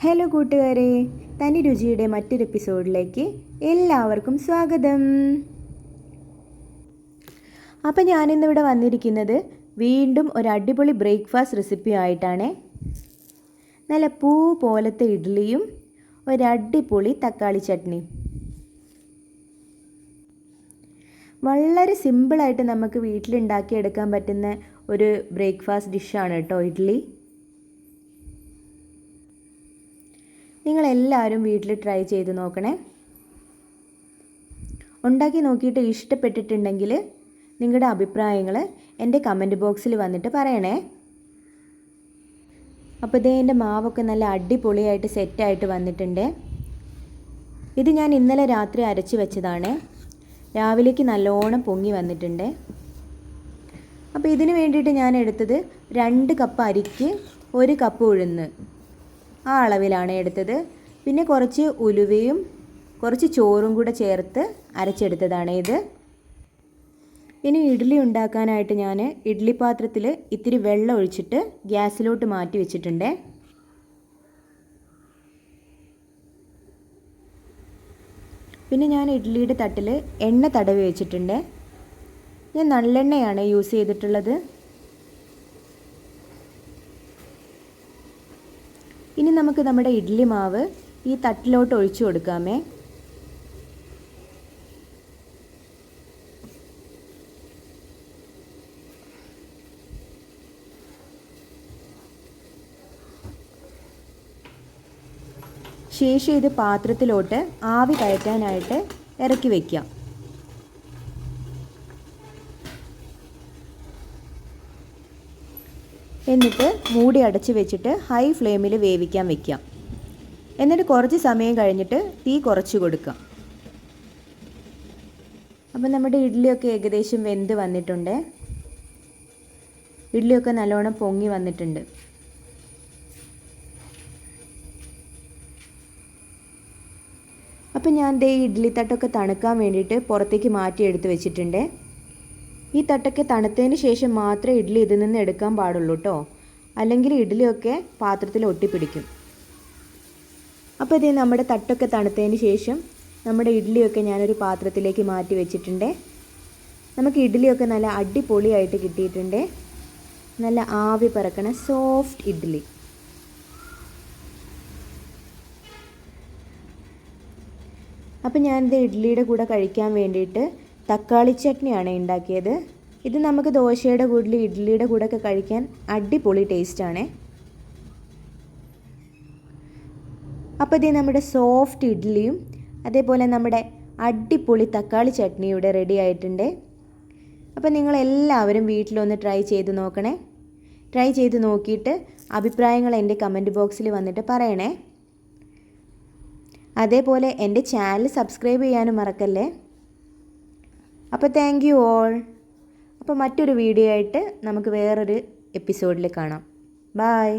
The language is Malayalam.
ഹലോ കൂട്ടുകാരെ തനി രുചിയുടെ മറ്റൊരു എപ്പിസോഡിലേക്ക് എല്ലാവർക്കും സ്വാഗതം. അപ്പം ഞാനിന്നിവിടെ വന്നിരിക്കുന്നത് വീണ്ടും ഒരു അടിപൊളി ബ്രേക്ക്ഫാസ്റ്റ് റെസിപ്പി ആയിട്ടാണ്. നല്ല പൂ പോലത്തെ ഇഡ്ഡലിയും ഒരു അടിപൊളി തക്കാളി ചട്നി. വളരെ സിമ്പിളായിട്ട് നമുക്ക് വീട്ടിലുണ്ടാക്കിയെടുക്കാൻ പറ്റുന്ന ഒരു ബ്രേക്ക്ഫാസ്റ്റ് ഡിഷാണ് കേട്ടോ ഇഡ്ഡലി നിങ്ങളെല്ലാവരും വീട്ടിൽ ട്രൈ ചെയ്ത് നോക്കണേ. ഉണ്ടാക്കി നോക്കിയിട്ട് ഇഷ്ടപ്പെട്ടിട്ടുണ്ടെങ്കിൽ നിങ്ങളുടെ അഭിപ്രായങ്ങൾ എന്റെ കമന്റ് ബോക്സിൽ വന്നിട്ട് പറയണേ. അപ്പോൾ ഇതേ എന്റെ മാവൊക്കെ നല്ല അടിപൊളിയായിട്ട് സെറ്റായിട്ട് വന്നിട്ടുണ്ട്. ഇത് ഞാൻ ഇന്നലെ രാത്രി അരച്ച് വെച്ചതാണ്. രാവിലേക്ക് നല്ലോണം പൊങ്ങി വന്നിട്ടുണ്ട്. അപ്പോൾ ഇതിന് വേണ്ടിയിട്ട് ഞാൻ എടുത്തത് രണ്ട് കപ്പ് അരിക്ക് ഒരു കപ്പ് ഉഴുന്ന്. ആ അളവിലാണ് എടുത്തത്. പിന്നെ കുറച്ച് ഉലുവയും കുറച്ച് ചോറും കൂടെ ചേർത്ത് അരച്ചെടുത്തതാണ് ഇത്. ഇനി ഇഡ്ഡലി ഉണ്ടാക്കാനായിട്ട് ഞാൻ ഇഡ്ഡലി പാത്രത്തിൽ ഇത്തിരി വെള്ളം ഒഴിച്ചിട്ട് ഗ്യാസിലോട്ട് മാറ്റി വെച്ചിട്ടുണ്ട്. പിന്നെ ഞാൻ ഇഡ്ഡലിയുടെ തട്ടിൽ എണ്ണ തടവി വെച്ചിട്ടുണ്ട്. ഞാൻ നല്ലെണ്ണയാണ് യൂസ് ചെയ്തിട്ടുള്ളത് ഇനി നമുക്ക് നമ്മുടെ ഇഡ്ഡലി മാവ് ഈ തട്ടിലോട്ട് ഒഴിച്ചു കൊടുക്കാമേ. ശേഷം ഇത് പാത്രത്തിലോട്ട് ആവി കയറ്റാനായിട്ട് ഇറക്കി വയ്ക്കാം എന്നിട്ട് മൂടി അടച്ച് വെച്ചിട്ട് ഹൈ ഫ്ലെയിമിൽ വേവിക്കാൻ വെക്കാം. എന്നിട്ട് കുറച്ച് സമയം കഴിഞ്ഞിട്ട് തീ കുറച്ച് കൊടുക്കാം. അപ്പം നമ്മുടെ ഇഡ്ഡലിയൊക്കെ ഏകദേശം വെന്ത് വന്നിട്ടുണ്ട്. ഇഡ്ഡലിയൊക്കെ നല്ലോണം പൊങ്ങി വന്നിട്ടുണ്ട്. അപ്പം ഞാൻ ദേ ഇഡ്ഡലി തട്ടൊക്കെ തണുക്കാൻ വേണ്ടിയിട്ട് പുറത്തേക്ക് മാറ്റി എടുത്ത് വെച്ചിട്ടുണ്ട്. ഈ തട്ടൊക്കെ തണുത്തതിന് ശേഷം മാത്രമേ ഇഡ്ഡലി ഇതിൽ നിന്ന് എടുക്കാൻ പാടുള്ളൂ കേട്ടോ. അല്ലെങ്കിൽ ഇഡ്ഡലിയൊക്കെ പാത്രത്തിൽ ഒട്ടിപ്പിടിക്കും. അപ്പോൾ ഇത് നമ്മുടെ തട്ടൊക്കെ തണുത്തതിന് ശേഷം നമ്മുടെ ഇഡ്ഡലിയൊക്കെ ഞാനൊരു പാത്രത്തിലേക്ക് മാറ്റി വെച്ചിട്ടുണ്ട്. നമുക്ക് ഇഡ്ഡലിയൊക്കെ നല്ല അടിപൊളിയായിട്ട് കിട്ടിയിട്ടുണ്ട്. നല്ല ആവി പറക്കണ സോഫ്റ്റ് ഇഡ്ഡലി. അപ്പം ഞാനിത് ഇഡ്ഡലിയുടെ കൂടെ കഴിക്കാൻ വേണ്ടിയിട്ട് തക്കാളി ചട്നിയാണ് ഉണ്ടാക്കിയത്. ഇത് നമുക്ക് ദോശയുടെ കൂടിൽ ഇഡ്ഡലിയുടെ ഒക്കെ കഴിക്കാൻ അടിപൊളി ടേസ്റ്റാണ് അപ്പോൾ ഇത് നമ്മുടെ സോഫ്റ്റ് ഇഡ്ഡലിയും അതേപോലെ നമ്മുടെ അടിപൊളി തക്കാളി ചട്നി ഇവിടെ റെഡി ആയിട്ടുണ്ട്. അപ്പോൾ നിങ്ങളെല്ലാവരും വീട്ടിലൊന്ന് ട്രൈ ചെയ്ത് നോക്കണേ. ട്രൈ ചെയ്ത് നോക്കിയിട്ട് അഭിപ്രായങ്ങൾ എന്റെ കമന്റ് ബോക്സിൽ വന്നിട്ട് പറയണേ. അതേപോലെ എന്റെ ചാനൽ സബ്സ്ക്രൈബ് ചെയ്യാനും മറക്കല്ലേ. അപ്പോൾ താങ്ക് യു ഓൾ അപ്പോൾ മറ്റൊരു വീഡിയോ ആയിട്ട് നമുക്ക് വേറൊരു എപ്പിസോഡിൽ കാണാം. ബായ്